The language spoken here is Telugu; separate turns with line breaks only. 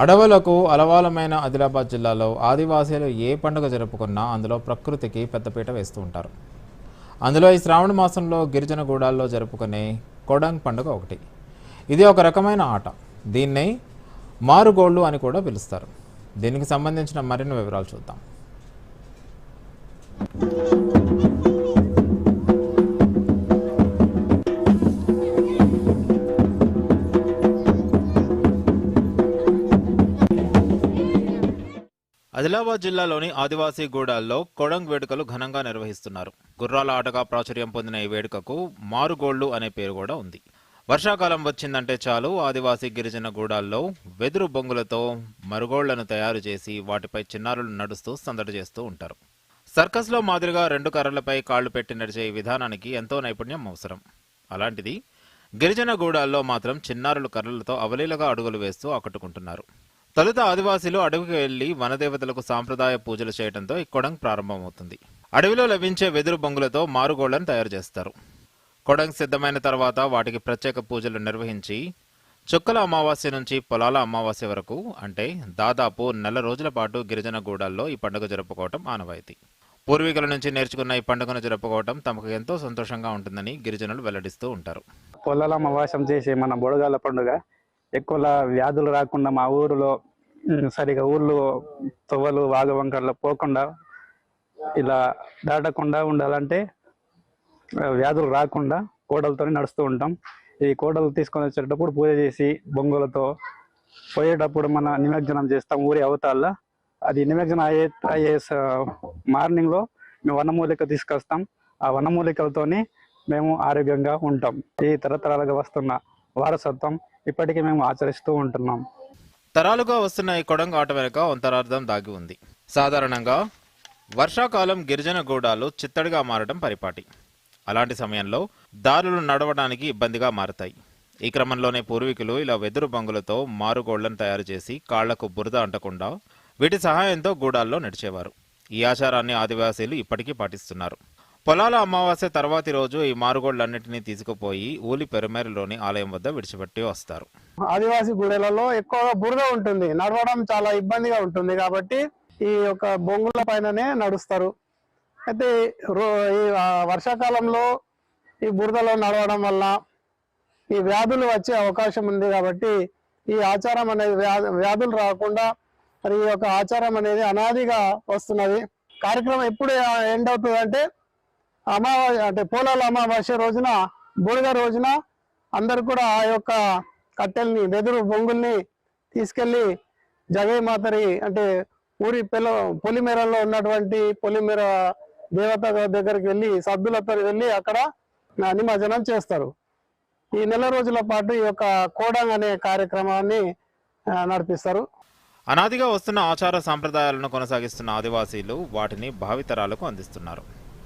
అడవులకు అలవాలమైన ఆదిలాబాద్ జిల్లాలో ఆదివాసీలు ఏ పండుగ జరుపుకున్నా అందులో ప్రకృతికి పెద్దపీట వేస్తూ ఉంటారు. అందులో ఈ శ్రావణ మాసంలో గిరిజన గూడాల్లో జరుపుకునే కొడంగ్ పండుగ ఒకటి. ఇది ఒక రకమైన ఆట. దీన్ని మారుగోళ్ళు అని కూడా పిలుస్తారు. దీనికి సంబంధించిన మరిన్ని వివరాలు చూద్దాం. ఆదిలాబాద్ జిల్లాలోని ఆదివాసీ గూడాల్లో కొడంగ్ వేడుకలు ఘనంగా నిర్వహిస్తున్నారు. గుర్రాల ఆటగా ప్రాచుర్యం పొందిన ఈ వేడుకకు మారుగోళ్ళు అనే పేరు కూడా ఉంది. వర్షాకాలం వచ్చిందంటే చాలు ఆదివాసీ గిరిజన గూడాల్లో వెదురు బొంగులతో మరుగోళ్ళను తయారు చేసి వాటిపై చిన్నారులు నడుస్తూ సందడి చేస్తూ ఉంటారు. సర్కస్లో మాదిరిగా రెండు కర్రలపై కాళ్ళు పెట్టి నడిచే ఈ విధానానికి ఎంతో నైపుణ్యం అవసరం. అలాంటిది గిరిజన గూడాల్లో మాత్రం చిన్నారులు కర్రలతో అవలీలగా అడుగులు వేస్తూ ఆకట్టుకుంటున్నారు. తొలుత ఆదివాసీలు అడవికి వెళ్ళి వనదేవతలకు సాంప్రదాయ పూజలు చేయడంతో ఈ కొడంగ్ ప్రారంభమవుతుంది. అడవిలో లభించే వెదురు బొంగులతో మారుగోళ్ళను తయారు చేస్తారు. కొడంగ్ సిద్ధమైన తర్వాత వాటికి ప్రత్యేక పూజలు నిర్వహించి చుక్కల అమావాస్య నుంచి పొలాల అమావాస్య వరకు అంటే దాదాపు నెల రోజుల పాటు గిరిజన గూడాల్లో ఈ పండుగ జరుపుకోవటం ఆనవాయితీ. పూర్వీకుల నుంచి నేర్చుకున్న ఈ పండుగను జరుపుకోవటం తమకు ఎంతో సంతోషంగా ఉంటుందని గిరిజనులు వెల్లడిస్తూ ఉంటారు.
పొలాల అమావాస్యం చేసే మన బొడగాల పండుగ ఎక్కువలా వ్యాధులు రాకుండా మా ఊరిలో సరిగా ఊర్లు తొవ్వలు వాగవంకర్లు పోకుండా ఇలా దాటకుండా ఉండాలంటే వ్యాధులు రాకుండా కోడలతో నడుస్తూ ఉంటాం. ఈ కోడలు తీసుకొని వచ్చేటప్పుడు పూజ చేసి బొంగులతో పోయేటప్పుడు మన నిమజ్జనం చేస్తాం ఊరి అవతాల. అది నిమజ్జనం అయ్యే అయ్యే మార్నింగ్లో మేము వనమూలిక తీసుకొస్తాం. ఆ వనమూలికలతోని మేము ఆరోగ్యంగా ఉంటాం. ఈ తరతరాలుగా వస్తున్న వారసత్వం ఇప్పటికీ మేము ఆచరిస్తూ ఉంటున్నాం.
తరాలుగా వస్తున్న ఈ కొడంగ ఆట వెనుక అంతరార్థం దాగి ఉంది. సాధారణంగా వర్షాకాలం గిరిజన గూడాలు చిత్తడిగా మారడం పరిపాటి. అలాంటి సమయంలో దారులు నడవడానికి ఇబ్బందిగా మారతాయి. ఈ క్రమంలోనే పూర్వీకులు ఇలా వెదురు బంగులతో మారుగోళ్ళను తయారు చేసి కాళ్ళకు బురద అంటకుండా వీటి సహాయంతో గూడాల్లో నడిచేవారు. ఈ ఆచారాన్ని ఆదివాసీలు ఇప్పటికీ పాటిస్తున్నారు. పొలాల అమావాస్య తర్వాతి రోజు ఈ మారుగోళ్ళన్నింటినీ తీసుకుపోయి ఊలి పెరుమేరులోని ఆలయం వద్ద విడిచిపెట్టి వస్తారు.
ఆదివాసీ గుడెలలో ఎక్కువగా బురద ఉంటుంది. నడవడం చాలా ఇబ్బందిగా ఉంటుంది కాబట్టి ఈ యొక్క బొంగుల పైననే నడుస్తారు. అయితే రో ఈ వర్షాకాలంలో ఈ బురదలో నడవడం వల్ల ఈ వ్యాధులు వచ్చే అవకాశం ఉంది కాబట్టి ఈ ఆచారం అనేది వ్యా- వ్యాధులు రాకుండా మరి ఈ యొక్క ఆచారం అనేది అనాదిగా వస్తున్నది. కార్యక్రమం ఎప్పుడు ఎండ్ అవుతుంది అంటే అమావాస్య అంటే పోలాల అమావాస్య రోజున బూడిద రోజున అందరు కూడా ఆ యొక్క కట్టెల్ని వెదురు బొంగుల్ని తీసుకెళ్ళి జగై మాతరి అంటే ఊరి పిల్ల పొలిమేరలో ఉన్నటువంటి పొలిమేర దేవత దగ్గరికి వెళ్ళి సభ్యులతో వెళ్ళి అక్కడ నిమజ్జనం చేస్తారు. ఈ నెల రోజుల పాటు ఈ యొక్క కోడంగ్ అనే కార్యక్రమాన్ని నడిపిస్తారు.
అనాదిగా వస్తున్న ఆచార సాంప్రదాయాలను కొనసాగిస్తున్న ఆదివాసీలు వాటిని భావితరాలకు అందిస్తున్నారు.